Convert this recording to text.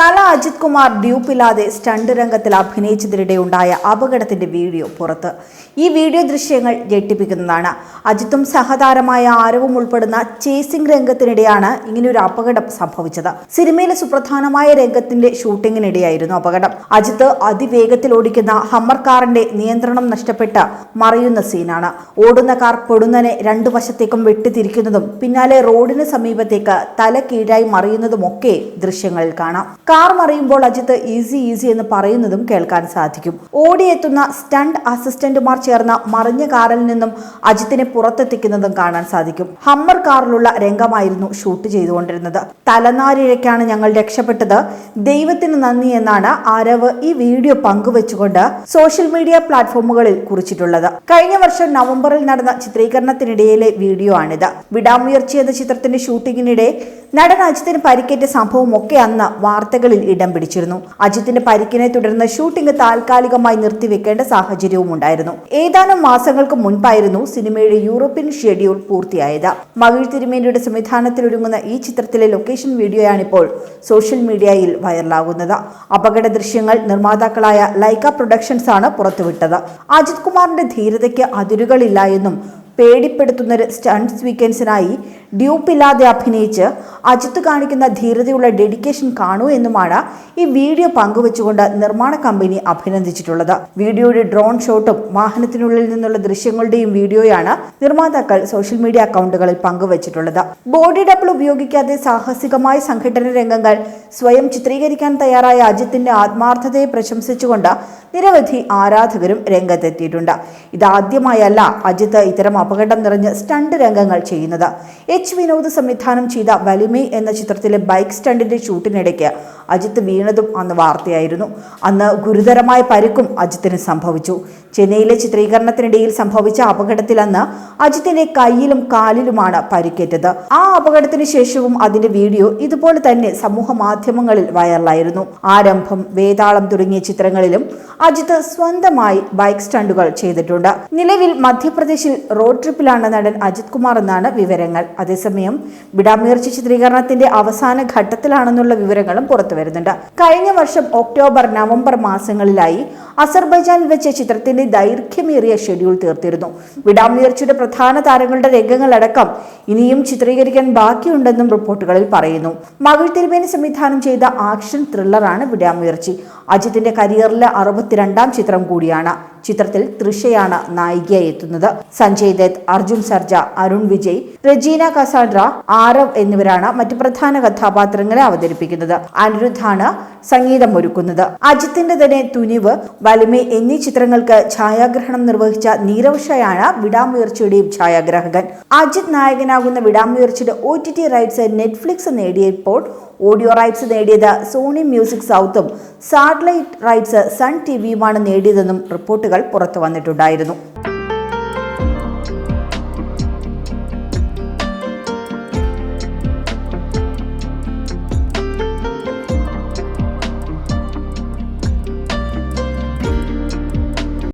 തല അജിത് കുമാർ ഡ്യൂപ്പില്ലാതെ സ്റ്റണ്ട് രംഗത്തിൽ അഭിനയിച്ചതിനിടെ ഉണ്ടായ അപകടത്തിന്റെ വീഡിയോ പുറത്ത്. ഈ വീഡിയോ ദൃശ്യങ്ങൾ ഞെട്ടിപ്പിക്കുന്നതാണ്. അജിത്തും സഹതാരമായ ആരവും ഉൾപ്പെടുന്ന ചേസിംഗ് രംഗത്തിനിടെയാണ് ഇങ്ങനെയൊരു അപകടം സംഭവിച്ചത്. സിനിമയിലെ സുപ്രധാനമായ രംഗത്തിന്റെ ഷൂട്ടിങ്ങിനിടെയായിരുന്നു അപകടം. അജിത്ത് അതിവേഗത്തിൽ ഓടിക്കുന്ന ഹമ്മർ കാറിന്റെ നിയന്ത്രണം നഷ്ടപ്പെട്ട് മറിയുന്ന സീനാണ്. ഓടുന്ന കാർ പൊടുന്നനെ രണ്ടു വശത്തേക്കും വെട്ടിത്തിരിക്കുന്നതും പിന്നാലെ റോഡിന് സമീപത്തേക്ക് തല കീഴായി മറിയുന്നതുമൊക്കെ ദൃശ്യങ്ങളിൽ കാണാം. കാർ മറിയുമ്പോൾ അജിത്ത് ഈസി ഈസി എന്ന് പറയുന്നതും കേൾക്കാൻ സാധിക്കും. ഓടിയെത്തുന്ന സ്റ്റണ്ട് അസിസ്റ്റന്റുമാർ ചേർന്ന മറിഞ്ഞ കാറിൽ നിന്നും അജിത്തിനെ പുറത്തെത്തിക്കുന്നതും കാണാൻ സാധിക്കും. ഹമ്മർ കാറിലുള്ള രംഗമായിരുന്നു ഷൂട്ട് ചെയ്തുകൊണ്ടിരുന്നത്. തലനാരിഴയ്ക്കാണ് ഞങ്ങൾ രക്ഷപ്പെട്ടത്. ദൈവത്തിന് നന്ദി എന്നാണ് ആരവ് ഈ വീഡിയോ പങ്കുവെച്ചുകൊണ്ട് സോഷ്യൽ മീഡിയ പ്ലാറ്റ്ഫോമുകളിൽ കുറിച്ചിട്ടുള്ളത്. കഴിഞ്ഞ വർഷം നവംബറിൽ നടന്ന ചിത്രീകരണത്തിനിടയിലെ വീഡിയോ ആണിത്. വിടാമുയർച്ചി എന്ന ചിത്രത്തിന്റെ ഷൂട്ടിങ്ങിനിടെ നടൻ അജിത്തിന് പരിക്കേറ്റ സംഭവം ഒക്കെ അന്ന് വാർത്തകളിൽ ഇടം പിടിച്ചിരുന്നു. അജിത്തിന്റെ പരിക്കിനെ തുടർന്ന് ഷൂട്ടിംഗ് താൽക്കാലികമായി നിർത്തിവെക്കേണ്ട സാഹചര്യവും ഉണ്ടായിരുന്നു. ഏതാനും മാസങ്ങൾക്ക് മുൻപായിരുന്നു സിനിമയുടെ യൂറോപ്യൻ ഷെഡ്യൂൾ പൂർത്തിയായത്. മകിഴ് തിരുമേനിയുടെ സംവിധാനത്തിൽ ഒരുങ്ങുന്ന ഈ ചിത്രത്തിലെ ലൊക്കേഷൻ വീഡിയോയാണിപ്പോൾ സോഷ്യൽ മീഡിയയിൽ വൈറലാകുന്നത്. അപകട ദൃശ്യങ്ങൾ നിർമ്മാതാക്കളായ ലൈക്ക പ്രൊഡക്ഷൻസ് ആണ് പുറത്തുവിട്ടത്. അജിത് കുമാറിന്റെ ധീരതയ്ക്ക് അതിരുകളില്ല എന്നും പേടിപ്പെടുത്തുന്ന ഒരു സ്റ്റണ്ട് ഡ്യൂപ്പില്ലാതെ അഭിനയിച്ച് അജിത്ത് കാണിക്കുന്ന ധീരതയുള്ള ഡെഡിക്കേഷൻ കാണൂ എന്നുമാണ് ഈ വീഡിയോ പങ്കുവച്ചുകൊണ്ട് നിർമ്മാണ കമ്പനി അഭിനന്ദിച്ചിട്ടുള്ളത്. വീഡിയോയുടെ ഡ്രോൺ ഷോട്ടും വാഹനത്തിനുള്ളിൽ നിന്നുള്ള ദൃശ്യങ്ങളുടെയും വീഡിയോയാണ് നിർമ്മാതാക്കൾ സോഷ്യൽ മീഡിയ അക്കൗണ്ടുകളിൽ പങ്കുവച്ചിട്ടുള്ളത്. ബോഡി ഡബിൾ ഉപയോഗിക്കാതെ സാഹസികമായ സംഘടന രംഗങ്ങൾ സ്വയം ചിത്രീകരിക്കാൻ തയ്യാറായ അജിത്തിന്റെ ആത്മാർത്ഥതയെ പ്രശംസിച്ചുകൊണ്ട് നിരവധി ആരാധകരും രംഗത്തെത്തിയിട്ടുണ്ട്. ഇതാദ്യമായല്ല അജിത്ത് ഇത്തരം അപകടം നിറഞ്ഞ് സ്റ്റണ്ട് രംഗങ്ങൾ ചെയ്യുന്നത്. എച്ച് വിനോദ് സംവിധാനം ചെയ്ത വലിമേ എന്ന ചിത്രത്തിലെ ബൈക്ക് സ്റ്റണ്ടിന്റെ ഷൂട്ടിനിടയ്ക്ക് അജിത്ത് വീണതും അന്ന് വാർത്തയായിരുന്നു. അന്ന് ഗുരുതരമായ പരിക്കും അജിത്തിന് സംഭവിച്ചു. ചെന്നൈയിലെ ചിത്രീകരണത്തിനിടയിൽ സംഭവിച്ച അപകടത്തിൽ അന്ന് അജിത്തിന്റെ കയ്യിലും കാലിലുമാണ് പരിക്കേറ്റത്. ആ അപകടത്തിന് ശേഷവും അതിന്റെ വീഡിയോ ഇതുപോലെ തന്നെ സമൂഹ മാധ്യമങ്ങളിൽ വൈറലായിരുന്നു. ആരംഭം വേതാളം തുടങ്ങിയ ചിത്രങ്ങളിലും അജിത്ത് സ്വന്തമായി ബൈക്ക് സ്റ്റണ്ടുകൾ ചെയ്തിട്ടുണ്ട്. നിലവിൽ മധ്യപ്രദേശിൽ റോഡ് ട്രിപ്പിലാണ് നടൻ അജിത് കുമാർ എന്നാണ് വിവരങ്ങൾ. അതേസമയം വിടാമുയർച്ച ചിത്രീകരണത്തിന്റെ അവസാന ഘട്ടത്തിലാണെന്നുള്ള വിവരങ്ങളും പുറത്തു വരുന്നുണ്ട്. കഴിഞ്ഞ വർഷം ഒക്ടോബർ നവംബർ മാസങ്ങളിലായി അസർബൈജാനിൽ വെച്ച ചിത്രത്തിന്റെ ദൈർഘ്യമേറിയ ഷെഡ്യൂൾ തീർത്തിരുന്നു. വിടാമുയർച്ചയുടെ പ്രധാന താരങ്ങളുടെ രംഗങ്ങളടക്കം ഇനിയും ചിത്രീകരിക്കാൻ ബാക്കിയുണ്ടെന്നും റിപ്പോർട്ടുകളിൽ പറയുന്നു. മകിഴ് തിരുമേനി സംവിധാനം ചെയ്ത ആക്ഷൻ ത്രില്ലറാണ് വിടാമുയർച്ചി അജിത്തിന്റെ കരിയറിലെ അറുപത്തിരണ്ടാം ചിത്രം കൂടിയാണ്. ചിത്രത്തിൽ തൃഷയാണ് നായികയായി എത്തുന്നത്. സഞ്ജയ് ദത്ത് അർജുൻ സർജ അരുൺ വിജയ് റജീന കസാഡ്ര ആരവ് എന്നിവരാണ് മറ്റ് പ്രധാന കഥാപാത്രങ്ങളെ അവതരിപ്പിക്കുന്നത്. അനിരുദ്ധാണ് സംഗീതം ഒരുക്കുന്നത്. അജിത്തിന്റെ തന്നെ തുനിവ് വലിമ എന്നീ ചിത്രങ്ങൾക്ക് ഛായാഗ്രഹണം നിർവഹിച്ച നീരവ് ഷയാണ് വിടാമുയർച്ചയുടെയും ഛായാഗ്രാഹകൻ. അജിത് നായകനാകുന്ന വിടാമുയർച്ചയുടെ O T T rights Netflix നേടിയപ്പോൾ ഓഡിയോ റൈറ്റ്സ് നേടിയത് സോണി മ്യൂസിക് സൗത്തും സാറ്റലൈറ്റ് റൈറ്റ്സ് സൺ ടി വിയുമാണ് നേടിയതെന്നും റിപ്പോർട്ടുകൾ പുറത്തു വന്നിട്ടുണ്ടായിരുന്നു.